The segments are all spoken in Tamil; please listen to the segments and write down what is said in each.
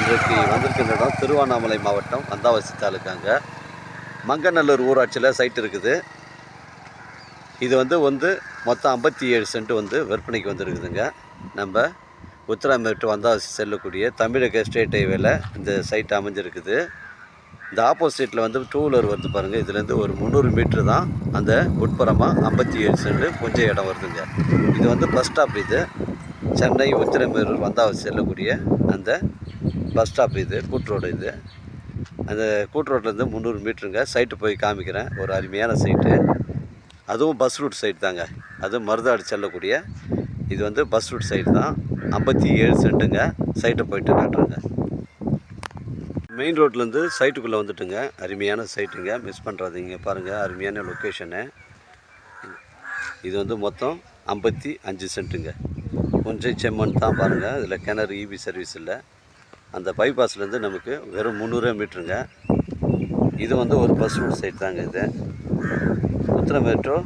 இன்றைக்கு வந்திருக்கின்ற இடம் திருவண்ணாமலை மாவட்டம் வந்தாவசி தாலுக்காங்க. மங்கநல்லூர் ஊராட்சியில் சைட் இருக்குது. இது வந்து வந்து மொத்தம் ஐம்பத்தி ஏழு சென்ட் வந்து விற்பனைக்கு வந்திருக்குதுங்க. நம்ம உத்தராமேட்டு வந்தாவசி செல்லக்கூடிய தமிழக ஸ்டேட் ஹைவேல இந்த சைட் அமைஞ்சிருக்குது. இந்த ஆப்போசிட்டில் வந்து டூ வீலர் வருது பாருங்கள் இதுலேருந்து ஒரு முந்நூறு மீட்ரு தான் அந்த உட்புறமாக ஐம்பத்தி ஏழு சென்ட் கொஞ்சம் இடம் வருதுங்க. இது வந்து பஸ் ஸ்டாப் இது. சென்னை உத்திரமேரூர் வந்தாவசி செல்லக்கூடிய அந்த பஸ் ஸ்டாப் இது கூட்ரோடு இது. அந்த கூட்ரோட்லேருந்து முந்நூறு மீட்டருங்க. சைட்டு போய் காமிக்கிறேன். ஒரு அருமையான சைட்டு. அதுவும் பஸ் ரூட் சைட் தாங்க. அதுவும் மருதாடு செல்லக்கூடிய. இது வந்து பஸ் ரூட் சைடு தான். ஐம்பத்தி ஏழு சென்ட்டுங்க. சைட்டை போயிட்டு காட்டுறேங்க மெயின் ரோட்லேருந்து சைட்டுக்குள்ளே வந்துட்டுங்க. அருமையான சைட்டுங்க. மிஸ் பண்ணுறாதீங்க பாருங்கள் அருமையான லொக்கேஷனு இது வந்து மொத்தம் ஐம்பத்தி அஞ்சு சென்ட்டுங்க. கொஞ்சம் செம்மண் தான் பாருங்கள் இதில் கிணறு இபி சர்வீஸ் இல்லை. அந்த பைபாஸ்லேருந்து நமக்கு வெறும் முந்நூறு மீட்டருங்க. இது வந்து ஒரு பஸ் ரூட் சைட் தாங்க இது. உத்திர மெட்ரோ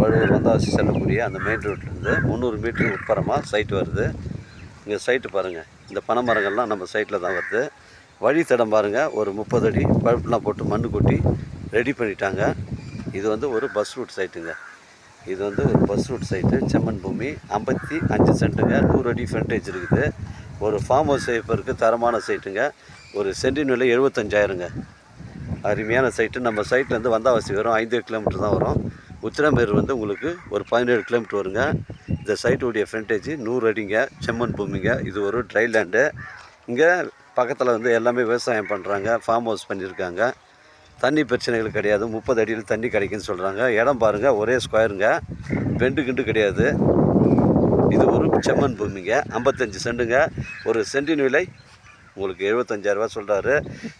வழுவூர் வந்தாசி செல்லக்கூடிய அந்த மெயின் ரோட்லேருந்து முந்நூறு மீட்டர் உட்புறமாக சைட் வருது. இங்கே சைட்டு பாருங்கள் இந்த பனைமரங்கள்லாம் நம்ம சைட்டில் தான் வருது. வழித்தடம் பாருங்கள் ஒரு முப்பது அடி பழுப்புலாம் போட்டு மண் கொட்டி ரெடி பண்ணிட்டாங்க. இது வந்து ஒரு பஸ் ரூட் சைட்டுங்க இது வந்து ஒரு பஸ் ரூட் சைட்டு செம்மன் பூமி ஐம்பத்தி அஞ்சு சென்ட்டுங்க நூறு அடி ஃப்ரண்டேஜ் இருக்குது. ஒரு ஃபார்ம் ஹவுஸ் இருக்குது தரமான சைட்டுங்க ஒரு சென்டின் விலை எழுபத்தஞ்சாயிரங்க. அருமையான சைட்டு நம்ம சைட்லேருந்து வந்தாவாசி வரும். ஐந்து கிலோமீட்டர் தான் வரும். உத்திரமேர் வந்து உங்களுக்கு ஒரு பதினேழு கிலோமீட்டர் வருங்க. இந்த சைட்டுடைய ஃப்ரண்டேஜ் நூறு அடிங்க. செம்மண் பூமிங்க. இது ஒரு ட்ரை லேண்டு இங்கே பக்கத்தில் வந்து எல்லாமே விவசாயம் பண்ணுறாங்க ஃபார்ம் ஹவுஸ் பண்ணியிருக்காங்க. தண்ணி பிரச்சனைகள் கிடையாது. முப்பது அடியில் தண்ணி கிடைக்குன்னு சொல்கிறாங்க இடம் பாருங்கள் ஒரே ஸ்கொயருங்க பெண்டு கிண்டு கிடையாது. இது ஒரு செம்மண் பூமிங்க. ஐம்பத்தஞ்சு சென்டுங்க ஒரு சென்டின் விலை உங்களுக்கு எழுபத்தஞ்சாயிரரூபா சொல்கிறாரு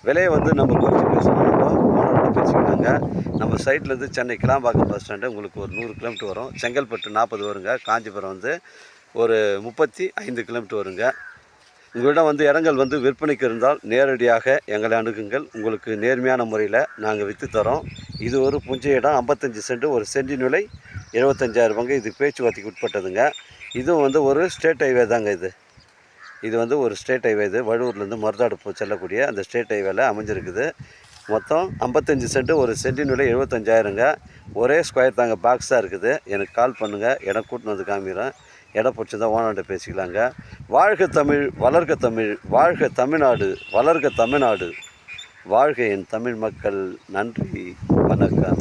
விலையை வந்து நம்ம குறித்து பேசணும். நம்ம ஓனரோட நம்ம சைட்லேருந்து சென்னை கிளாம்பாக்கம் பஸ் ஸ்டாண்டு உங்களுக்கு ஒரு நூறு கிலோமீட்டர் வரும். செங்கல்பட்டு நாற்பது வருங்க. காஞ்சிபுரம் வந்து ஒரு முப்பத்தி ஐந்து கிலோமீட்டர் வருங்க. உங்களிடம் வந்து இடங்கள் வந்து விற்பனைக்கு இருந்தால் நேரடியாக எங்களை அணுகுங்கள். உங்களுக்கு நேர்மையான முறையில் நாங்கள் விற்று தரோம். இது ஒரு புஞ்ச இடம். ஐம்பத்தஞ்சு சென்ட் ஒரு சென்டின் விலை எழுபத்தஞ்சாயிரம் பங்கு இது பேச்சுவார்த்தைக்கு உட்பட்டதுங்க. இதுவும் வந்து ஒரு ஸ்டேட் ஹைவே தாங்க இது. இது வந்து ஒரு ஸ்டேட் ஹைவே இது. வழுவூர்லேருந்து மருதாடு போ- செல்லக்கூடிய அந்த ஸ்டேட் ஹைவேல அமைஞ்சிருக்குது. மொத்தம் ஐம்பத்தஞ்சு சென்ட்டு ஒரு சென்டின் விலை எழுபத்தஞ்சாயிரங்க. ஒரே ஸ்கொயர் தாங்க பாக்ஸாக இருக்குது. எனக்கு கால் பண்ணுங்கள் இடம் கூட்டின்னு வந்து காமிக்கிறேன். இடம் பிடிச்சிருந்தா ஓனாண்ட பேசிக்கலாங்க. வாழ்க தமிழ் வளர்க தமிழ் வாழ்க தமிழ்நாடு வளர்க தமிழ்நாடு. வாழ்க என் தமிழ் மக்கள் நன்றி வணக்கம்.